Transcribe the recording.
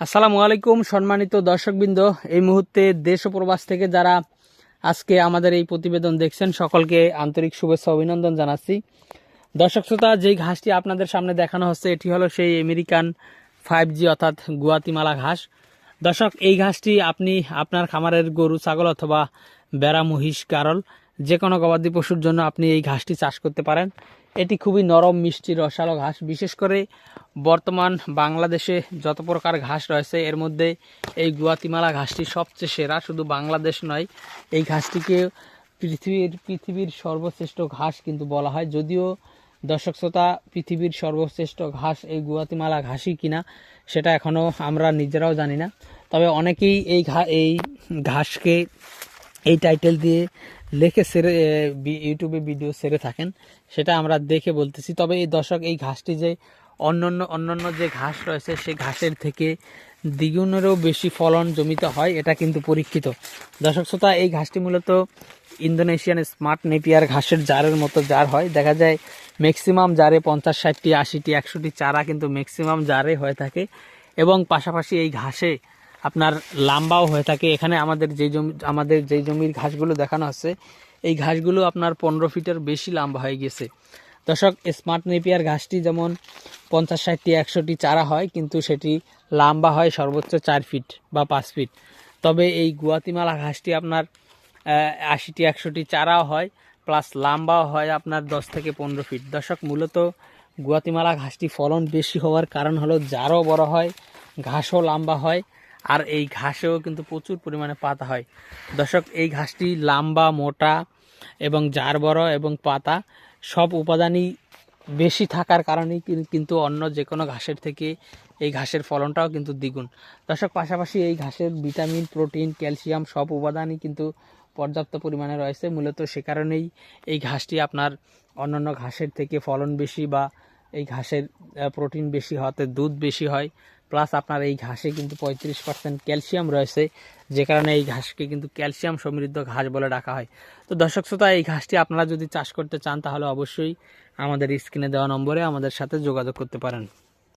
আসসালামু আলাইকুম, সম্মানিত দর্শকবৃন্দ। এই মুহূর্তে দেশ ও প্রবাস থেকে যারা আজকে আমাদের এই প্রতিবেদন দেখছেন, সকলকে আন্তরিক শুভেচ্ছা অভিনন্দন জানাচ্ছি। দর্শক শ্রোতা, যেই ঘাসটি আপনাদের সামনে দেখানো হচ্ছে, এটি হলো সেই আমেরিকান ফাইভ জি অর্থাৎ গুয়াতিমালা ঘাস। দর্শক, এই ঘাসটি আপনি আপনার খামারের গরু, ছাগল অথবা বেড়া, মহিষ কারল যে কোনো গবাদি পশুর জন্য আপনি এই ঘাসটি চাষ করতে পারেন। এটি খুবই নরম, মিষ্টি, রসালো ঘাস। বিশেষ করে বর্তমান বাংলাদেশে যত প্রকার ঘাস রয়েছে, এর মধ্যে এই গুয়াতিমালা ঘাসটি সবচেয়ে সেরা। শুধু বাংলাদেশ নয়, এই ঘাসটিকে পৃথিবীর পৃথিবীর সর্বশ্রেষ্ঠ ঘাস কিন্তু বলা হয়। যদিও দর্শক শ্রোতা, পৃথিবীর সর্বশ্রেষ্ঠ ঘাস এই গুয়াতিমালা ঘাসই কিনা, সেটা এখনও আমরা নিজেরাও জানি না। তবে অনেকেই এই ঘা, এই ঘাসকে এই টাইটেল দিয়ে লেখে সেরে ইউটিউবে ভিডিও সেরে থাকেন। সেটা আমরা দেখে বলতেছি। তবে এই দর্শক, এই ঘাসটি যে অন্যান্য অন্যান্য যে ঘাস রয়েছে সেই ঘাসের থেকে দ্বিগুণেরও বেশি ফলন জমিতে হয়, এটা কিন্তু পরীক্ষিত। দর্শক শ্রোতা, এই ঘাসটি মূলত ইন্দোনেশিয়ান স্মার্ট নেপিয়ার ঘাসের জারের মতো জার হয়। দেখা যায় ম্যাক্সিমাম জারে পঞ্চাশ, ষাটটি, আশিটি, একশোটি চারা কিন্তু ম্যাক্সিমাম জারে হয়ে থাকে। এবং পাশাপাশি এই ঘাসে আপনার লাম্বাও হয়ে থাকে। এখানে আমাদের যেই জমি, আমাদের যেই জমির ঘাসগুলো দেখানো হচ্ছে এই ঘাসগুলো আপনার পনেরো ফিটের বেশি লম্বা হয়ে গেছে। দর্শক, স্মার্ট নেপিয়ার ঘাসটি যেমন পঞ্চাশ ষাটটি একশোটি চারা হয়, কিন্তু সেটি লম্বা হয় সর্বোচ্চ চার ফিট বা পাঁচ ফিট। তবে এই গুয়াতিমালা ঘাসটি আপনার আশিটি একশোটি চারাও হয়, প্লাস লম্বাও হয় আপনার দশ থেকে পনেরো ফিট। দর্শক, মূলত গুয়াতিমালা ঘাসটি ফলন বেশি হওয়ার কারণ হলো জারও বড় হয়, ঘাসও লম্বা হয় আর এই ঘাসেও কিন্তু প্রচুর পরিমাণে পাতা হয়। দর্শক, এই ঘাসটি লম্বা, মোটা এবং জার বড় এবং পাতা সব উপাদানই বেশি থাকার কারণেই কিন- কিন্তু অন্য যে কোনো ঘাসের থেকে এই ঘাসের ফলনটাও কিন্তু দ্বিগুণ। দর্শক, পাশাপাশি এই ঘাসের ভিটামিন, প্রোটিন, ক্যালসিয়াম সব উপাদানই কিন্তু পর্যাপ্ত পরিমাণে রয়েছে। মূলত সে কারণেই এই ঘাসটি আপনার অন্যান্য ঘাসের থেকে ফলন বেশি বা এই ঘাসের প্রোটিন বেশি হওয়াতে দুধ বেশি হয়। প্লাস আপনার এই ঘাসে কিন্তু পঁয়ত্রিশ পার্সেন্ট ক্যালসিয়াম রয়েছে, যে কারণে এই ঘাসকে কিন্তু ক্যালসিয়াম সমৃদ্ধ ঘাস বলে ডাকা হয়। তো দর্শক শ্রোতা, এই ঘাসটি আপনারা যদি চাষ করতে চান, তাহলে অবশ্যই আমাদের স্ক্রিনে দেওয়া নম্বরে আমাদের সাথে যোগাযোগ করতে পারেন।